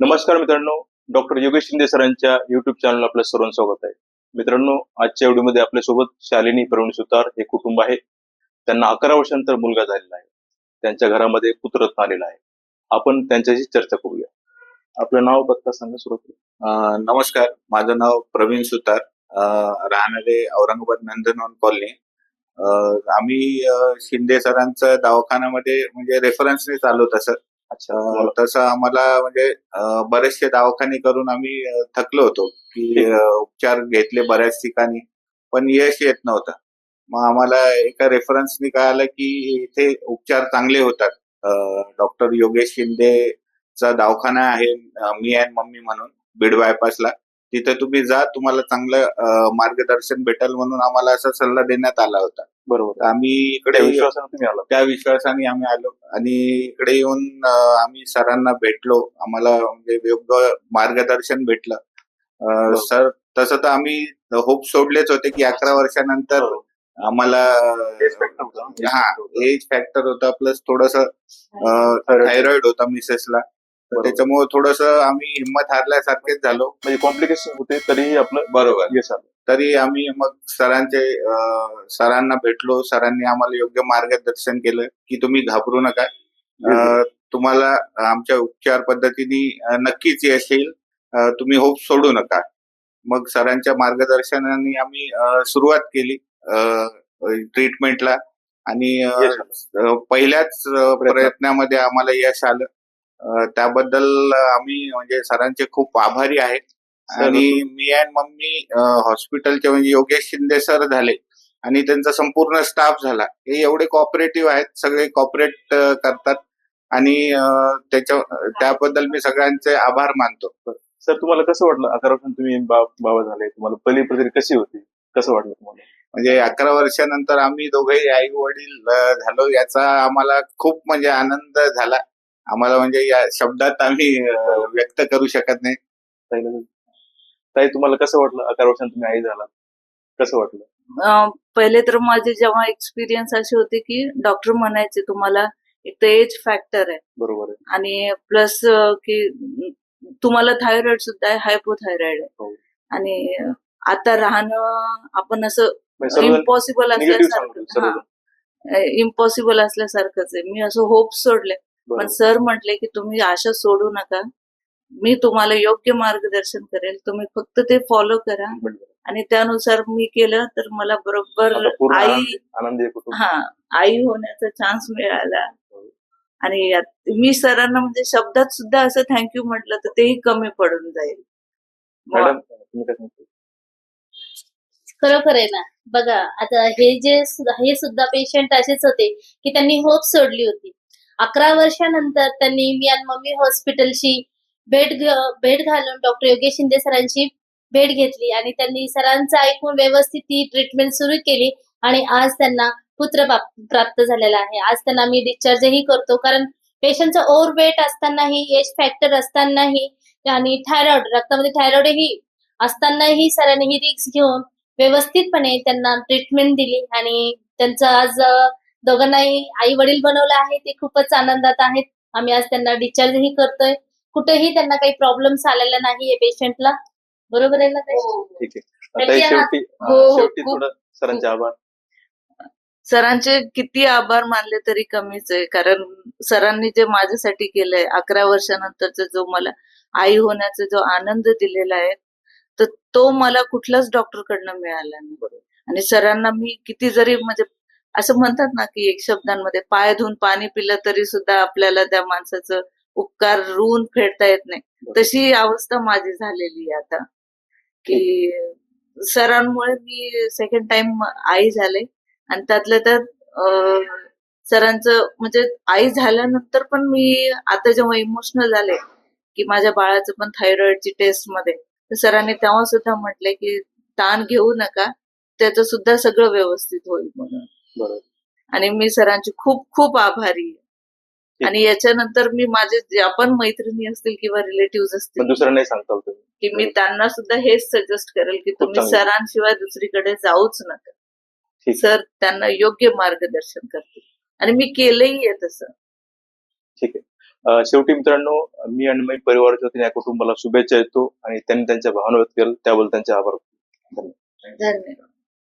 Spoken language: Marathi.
नमस्कार मित्रांनो डॉक्टर योगेश शिंदे सरांच्या युट्यूब चॅनल आपलं सर्वांचं स्वागत आहे. मित्रांनो आजच्या व्हिडिओमध्ये आपल्यासोबत शालिनी प्रवीण सुतार हे कुटुंब आहे. त्यांना अकरा वर्षानंतर मुलगा झालेला आहे. त्यांच्या घरामध्ये कुत्रत आलेला आहे. आपण त्यांच्याशी चर्चा करूया. आपलं नाव पत्ता सांगा सुरुवात. नमस्कार. माझं नाव प्रवीण सुतार. राहणारे औरंगाबाद नंदनवन कॉलनी. आम्ही शिंदे सरांचं दवाखान्यामध्ये म्हणजे रेफरन्सने चालू सर. अच्छा. तुम्हाला- तसं आम्हाला म्हणजे बरेचसे दवाखाने करून आम्ही थकलो होतो की उपचार घेतले बऱ्याच ठिकाणी पण यश येत नव्हतं. मग आम्हाला एका रेफरन्सने कळालं की इथे उपचार चांगले होतात. डॉक्टर योगेश शिंदेचा दवाखाना आहे मी अँड मम्मी म्हणून बीड बायपासला तिथे तुम्ही जा तुम्हाला चांगलं मार्गदर्शन भेटेल म्हणून आम्हाला असा सल्ला देण्यात आला होता. बरोबर आम्ही इकडे त्या विश्वासाने तुम्ही आला त्या विश्वासाने आम्ही आलो आणि इकडे येऊन अं, आम्ही सरांना भेटलो आम्हाला म्हणजे योग्य मार्गदर्शन भेटलं अं, सर तसं तर आम्ही होप सोडलेच होते की अकरा वर्षानंतर. आम्हाला. हा एज फॅक्टर होता प्लस थोडस. थायरॉइड होता मिसेसला. त्याच्यामुळे थोडस आम्ही हिंमत हारल्यासारखेच झालो. म्हणजे कॉम्प्लिकेशन होते तरीही आपलं बरोबर. यश आलं. तरी आम्ही मग सरांचे सरांना भेटलो. सरांनी आम्हाला योग्य मार्गदर्शन केलं की तुम्ही घाबरू नका. अं, तुम्हाला आमच्या उपचार पद्धतीने नक्कीच यश येईल. अं, तुम्ही होप सोडू नका. मग सरांच्या मार्गदर्शनाने आम्ही अं, सुरुवात केली ट्रीटमेंटला आणि अं, यश आलं. अं, पहिल्याच अं, प्रयत्नामध्ये आम्हाला यश आलं. त्याबद्दल आम्ही म्हणजे सरांचे खूप आभारी आहे सर, आणि मी अँड मम्मी हॉस्पिटलचे म्हणजे योगेश शिंदे सर झाले आणि त्यांचा संपूर्ण स्टाफ झाला. हे एवढे कॉपरेटिव्ह आहेत सगळे कॉपरेट करतात. आणि त्याच्या त्याबद्दल मी सगळ्यांचे आभार मानतो. सर तुम्हाला कसं वाटलं? अकरा वर्षांत तुम्ही बाबा झाले. तुम्हाला पहिली प्रतिक्रिया कशी होती? कसं वाटलं तुम्हाला? म्हणजे अकरा वर्षानंतर आम्ही दोघेही आई वडील झालो. याचा आम्हाला खूप म्हणजे आनंद झाला. आम्हाला म्हणजे या शब्दात आम्ही व्यक्त करू शकत नाही. ताई तुम्हाला कसं वाटलं? अकरा वर्षांत तुम्ही आई झाला कसं वाटलं? अं, पहिले तर माझे जेव्हा एक्सपिरियन्स असे होते की डॉक्टर म्हणायचे तुम्हाला एक तर एज फॅक्टर आहे. बरोबर आहे. आणि प्लस की अं, तुम्हाला थायरॉइड सुद्धा आहे हायपोथायरॉइड हो. आहे आणि अं, आता राहणं आपण असं म्हणजे सर्वजण इम्पॉसिबल सांगतो असल्यासारखं. इम्पॉसिबल असल्यासारखंच आहे. मी असं होप सोडले पण. सर म्हटले की तुम्ही आशा सोडू नका मी तुम्हाला योग्य मार्गदर्शन करेल तुम्ही फक्त ते फॉलो करा. आणि त्यानुसार मी केलं तर मला बरोबर आई हा आई होण्याचा चान्स मिळाला. आणि मी सरांना म्हणजे शब्दात सुद्धा असं थँक्यू म्हटलं तर तेही कमी पडून जाईल? खरोखर आहे ना बघा आता हे जे सुद्धा- हे सुद्धा पेशंट असेच होते की त्यांनी होप सोडली होती अकरा वर्षानंतर त्यांनी मी आणि मम्मी हॉस्पिटलशी भेट भेट घालून डॉक्टर योगेश शिंदे सरांची भेट घेतली आणि त्यांनी सरांचं ऐकून व्यवस्थित ती ट्रीटमेंट सुरू केली आणि आज त्यांना पुत्र प्राप्त झालेला आहे. आज त्यांना मी डिस्चार्जही करतो कारण पेशंटचं ओव्हर वेट असतानाही एज फॅक्टर असतानाही आणि थायरॉइड रक्तामध्ये थायरॉइडही असतानाही सरांनी ही रिक्स घेऊन व्यवस्थितपणे त्यांना ट्रीटमेंट दिली आणि त्यांचं आज दोघांनाही आई वडील बनवलं आहे ते खूपच आनंदात आहेत. आम्ही आज त्यांना डिस्चार्जही करतोय. कुठेही त्यांना काही प्रॉब्लेम्स आलेला नाहीये पेशंटला बरोबर आहे ना ठीक आहे. हे शेवटी हो, हा, शेवटी खूप- थोडं सरांचे आभार. सरांचे किती आभार मानले तरी कमीच आहे. कारण सरांनी जे माझ्यासाठी केलंय अकरा वर्षानंतरचा जो मला आई होण्याचा जो आनंद दिलेला आहे तर तो मला कुठल्याच डॉक्टर कडनं मिळाला नाही. आणि सरांना मी किती जरी म्हणजे असं म्हणतात ना की एक शब्दांमध्ये पाय धुवून पाणी पिलं तरी सुद्धा आपल्याला त्या माणसाचं उपकार रुवून फेडता येत नाही. तशी अवस्था माझी झालेली आहे आता. की सरांमुळे मी सेकंड टाइम आई झाले आणि त्यातल्या त्यात सरांचं म्हणजे आई झाल्यानंतर पण मी आता जेव्हा इमोशनल झाले की माझ्या बाळाचं पण थायरॉइडची टेस्टमध्ये तर सरांनी तेव्हा सुद्धा म्हटले की ताण घेऊ नका त्याचं सुद्धा सगळं व्यवस्थित होईल म्हणून. आणि मी सरांची खूप खूप आभारी आहे. आणि याच्यानंतर मी माझे ज्या पण मैत्रिणी असतील किंवा रिलेटिव्ह असतील नाही सांगता की मी त्यांना सुद्धा हेच सजेस्ट करेल की तुम्ही. सरांशिवाय दुसरीकडे जाऊच नका. सर त्यांना योग्य मार्गदर्शन करतील. आणि मी केलंही आहे तसं. ठीक आहे. शेवटी मित्रांनो मी आणि मी परिवाराच्या या कुटुंबाला शुभेच्छा देतो आणि त्यांनी त्यांच्या भावना व्यक्त केल्या त्याबद्दल त्यांचे आभार. धन्यवाद.